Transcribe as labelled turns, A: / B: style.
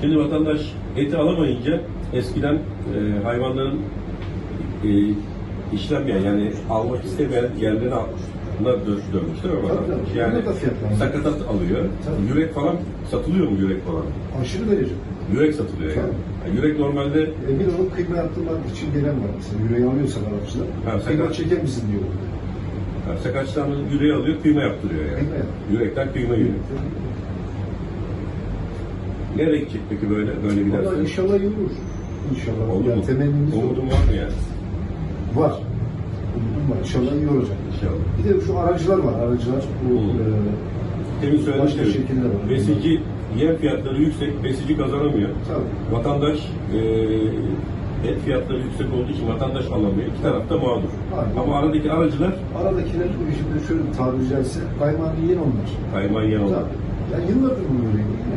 A: Şimdi vatandaş eti alamayınca eskiden e, hayvanların e, işlenmeyen yani almak istemeyen yerlere bunlar dö- dönmüş değil mi
B: Tabii, tabii.
A: Yani
B: Bunlar da fiyatlandı.
A: sakatat alıyor.
B: Tabii.
A: Yürek falan satılıyor mu yürek falan?
B: Aşırı derece.
A: Yürek satılıyor yani. Yani Yürek normalde
B: E, bir onun kıyma yaptırmak için gelen var mesela. Yüreği alıyorsan Arapçılar.
A: Ha, sen
B: Kıyma çeker misin diyor.
A: yani sakaçtan yüreği alıyor, kıyma yaptırıyor yani.
B: Kıyma yap-
A: Yürekten kıyma yiyor. Nereye gidecek peki böyle böyle
B: Valla
A: giderse?
B: inşallah iyi olur. İnşallah.
A: Olur
B: yani
A: mu?
B: temennimiz.
A: Umudun var mı yani?
B: Var. Umudum var. İnşallah iyi olacak.
A: İnşallah.
B: Bir de şu aracılar var. Aracılar bu
A: Hı.
B: e,
A: Demin
B: Başka şekilde var.
A: Besici, yem fiyatları yüksek, besici kazanamıyor.
B: tabii.
A: Vatandaş e, et fiyatları yüksek olduğu için vatandaş alamıyor. İki tarafta mağdur.
B: Aynen.
A: Ama aradaki aracılar
B: Aradakiler şimdi şöyle tabiri caizse kaymağını yiyen onlar.
A: kayman yan
B: Tabii.
A: olan.
B: Ya yıllardır bu böyle. Yani